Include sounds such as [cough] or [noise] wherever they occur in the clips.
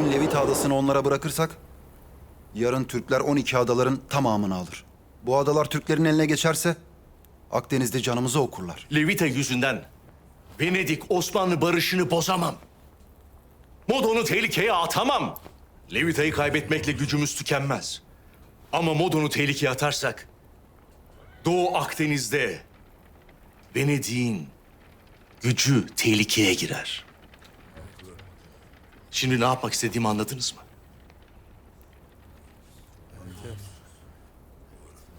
Bugün Levita adasını onlara bırakırsak yarın Türkler 12 adaların tamamını alır. Bu adalar Türklerin eline geçerse Akdeniz'de canımızı okurlar. Levita yüzünden Venedik Osmanlı barışını bozamam. Modon'u tehlikeye atamam. Levita'yı kaybetmekle gücümüz tükenmez. Ama Modon'u tehlikeye atarsak Doğu Akdeniz'de Venedik'in gücü tehlikeye girer. Şimdi ne yapmak istediğimi anladınız mı?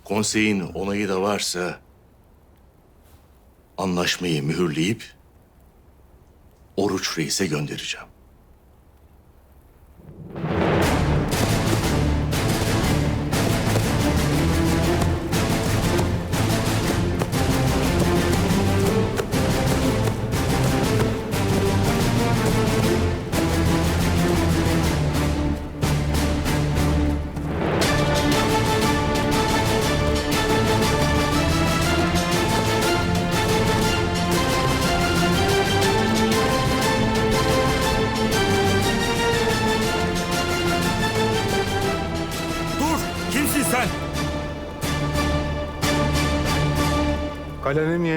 Konseyin onayı da varsa anlaşmayı mühürleyip Oruç Reis'e göndereceğim.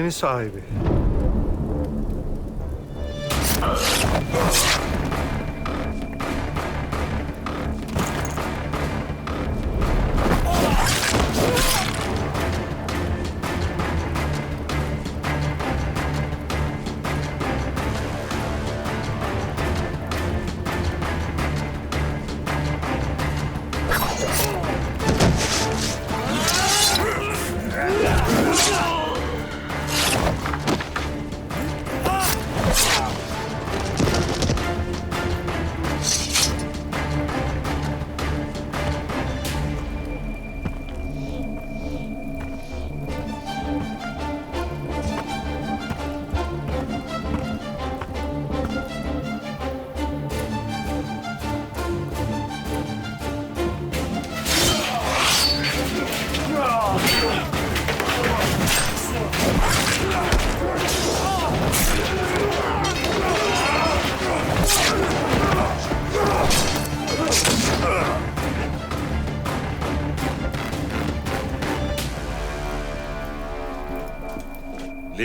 Yeni sahibi.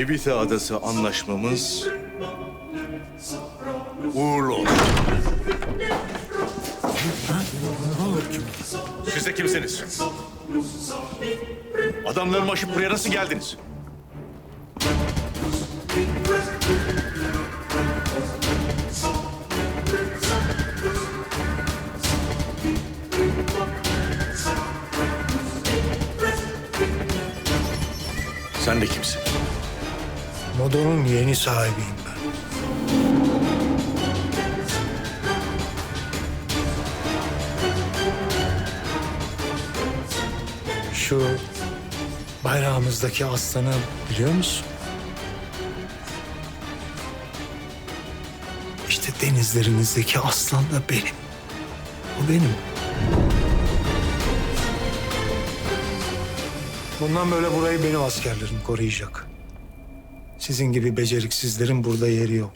Levita Adası anlaşmamız uğurlu olsun. Siz de kimsiniz? Adamlarımı aşıp buraya nasıl geldiniz? Modon'un yeni sahibiyim ben. Şu bayrağımızdaki aslanı biliyor musun? İşte denizlerinizdeki aslan da benim. O benim. Bundan böyle burayı benim askerlerim koruyacak. Sizin gibi beceriksizlerin burada yeri yok.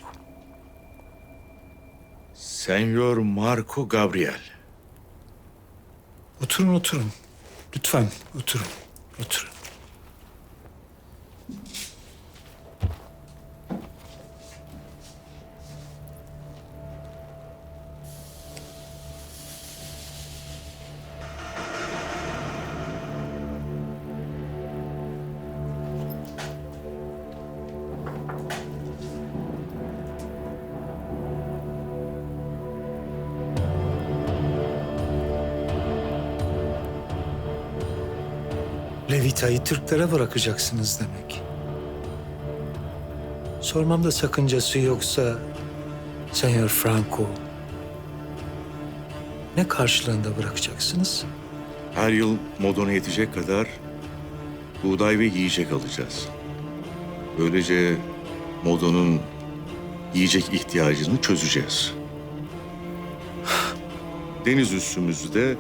Senyor Marco Gabriel. Oturun oturun. Lütfen oturun. Oturun. Levita'yı Türklere bırakacaksınız demek. Sormamda sakıncası yoksa Senyor Franco ne karşılığında bırakacaksınız? Her yıl modona yetecek kadar buğday ve yiyecek alacağız. Böylece modonun yiyecek ihtiyacını çözeceğiz. [sighs] Deniz üssümüzü de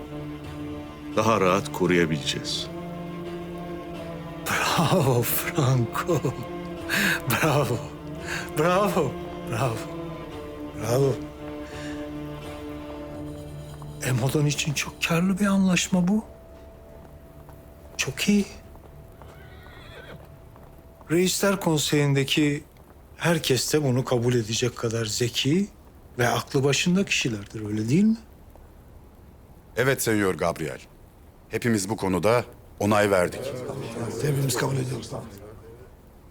daha rahat koruyabileceğiz. Bravo Franco. Bravo. Bravo. Bravo. Bravo. Emodan için çok karlı bir anlaşma bu. Çok iyi. Reisler Konseyi'ndeki herkes de bunu kabul edecek kadar zeki ve aklı başında kişilerdir öyle değil mi? Evet Senyor Gabriel. Hepimiz bu konuda onay verdik. Hepimiz kabul ediyoruz.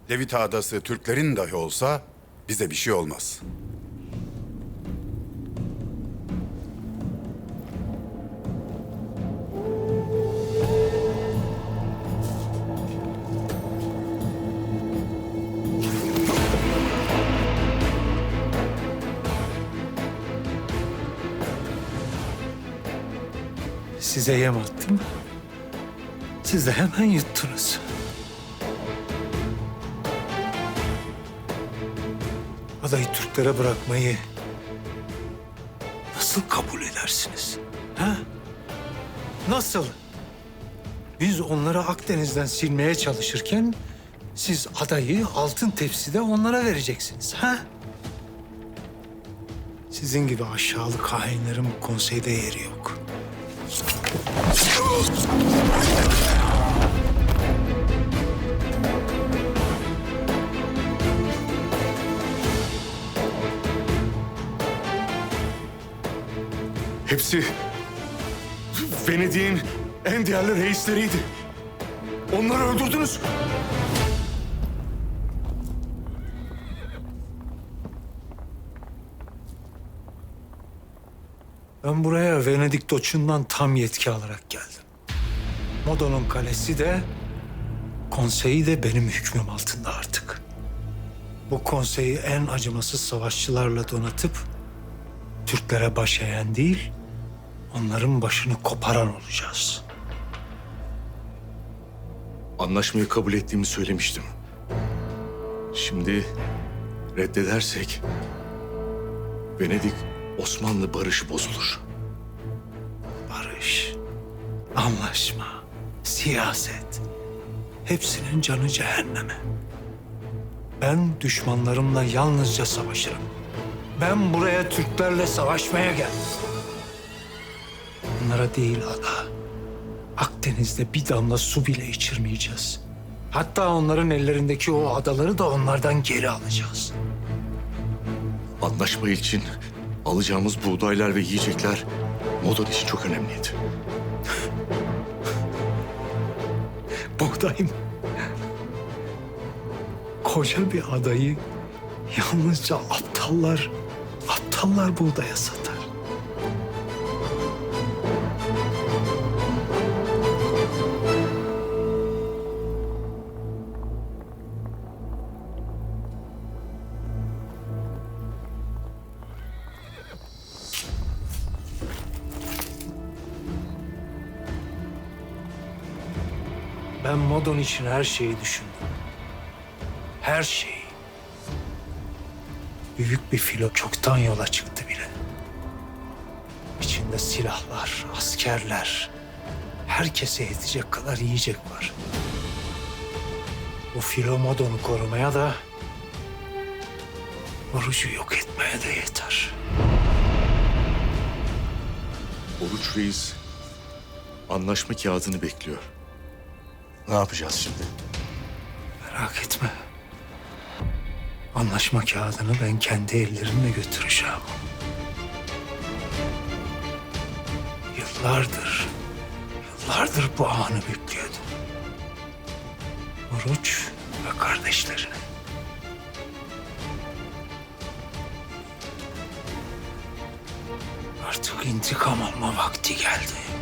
Levita Adası Türklerin dahi olsa bize bir şey olmaz. Size yem attım. Siz de hemen yuttunuz. Adayı Türklere bırakmayı nasıl kabul edersiniz? Ha? Nasıl? Biz onları Akdeniz'den silmeye çalışırken siz adayı altın tepside onlara vereceksiniz. Ha? Sizin gibi aşağılık hainlerin bu konseyde yeri yok. Hepsi Venedik'in en değerli reisleriydi. Onları öldürdünüz. Ben buraya Venedik Doçu'ndan tam yetki alarak geldim. Modo'nun kalesi de, konseyi de benim hükmüm altında artık. Bu konseyi en acımasız savaşçılarla donatıp, Türklere baş eğen değil, onların başını koparan olacağız. Anlaşmayı kabul ettiğimi söylemiştim. Şimdi reddedersek Venedik Osmanlı barışı bozulur. Barış, anlaşma, siyaset. Hepsinin canı cehenneme. Ben düşmanlarımla yalnızca savaşırım. Ben buraya Türklerle savaşmaya geldim. Onlara değil ada. Akdeniz'de bir damla su bile içirmeyeceğiz. Hatta onların ellerindeki o adaları da onlardan geri alacağız. Anlaşma için alacağımız buğdaylar ve yiyecekler Modon için çok önemliydi. [laughs] Buğday mı? Koca bir adayı yalnızca aptallar, aptallar buğdaya satar. Ben Modon için her şeyi düşündüm. Her şeyi. Büyük bir filo çoktan yola çıktı bile. İçinde silahlar, askerler, herkese yetecek kadar yiyecek var. Bu filo Modon'u korumaya da orucu yok etmeye de yeter. Oruç Reis anlaşma kağıdını bekliyor. Ne yapacağız şimdi? Merak etme. Anlaşma kağıdını ben kendi ellerimle götüreceğim. Yıllardır, yıllardır bu anı bekliyordum. Oruç ve kardeşlerini. Artık intikam alma vakti geldi.